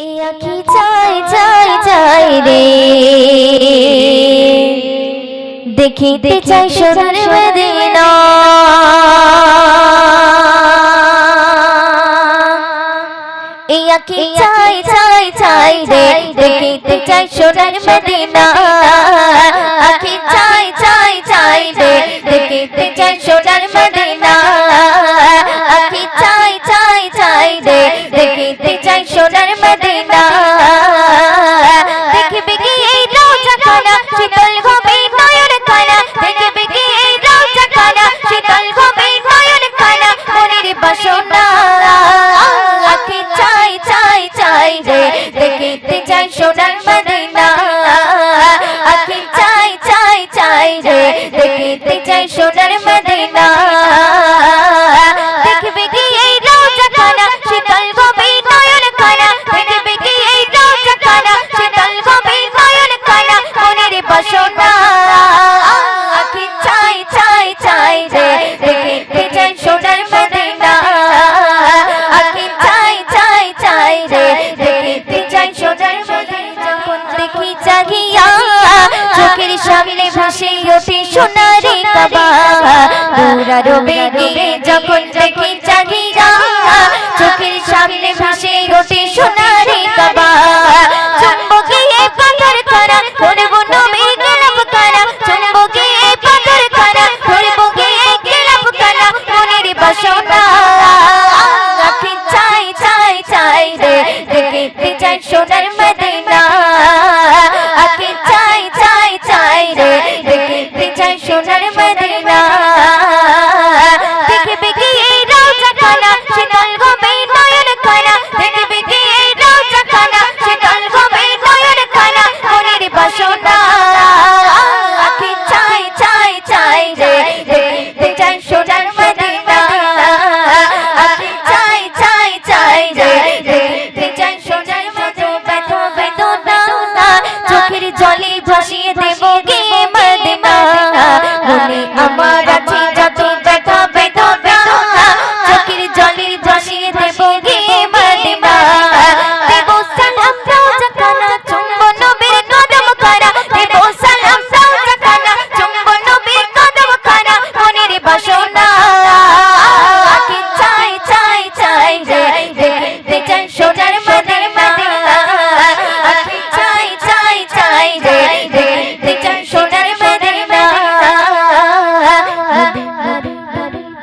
এ আঁখি চাই চাই চাই রে। দেখিতে চাই সোনার মদিনা এ আঁখি চাই চাই চাই রে। দেখিতে চাই সোনার মদিনা আঁখি চাই চাই চাই রে। দেখিতে চাই সোনার মদিনা আঁখি চাই চাই চাই রে। দেখিতে চাই সোনার মদিনা সোনার মদিনা। আখি চাই চাই চাই রে দেখিতে চাই সোনার মদিনা। ভাসে সোনারে কাবা। যখন চোখের সামনে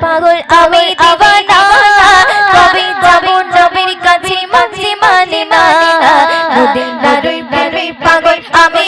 পাগল আমি দিবানা কবে যাব নবীর কাছে মাঝে মানে না নদী নারুই পাগল আমি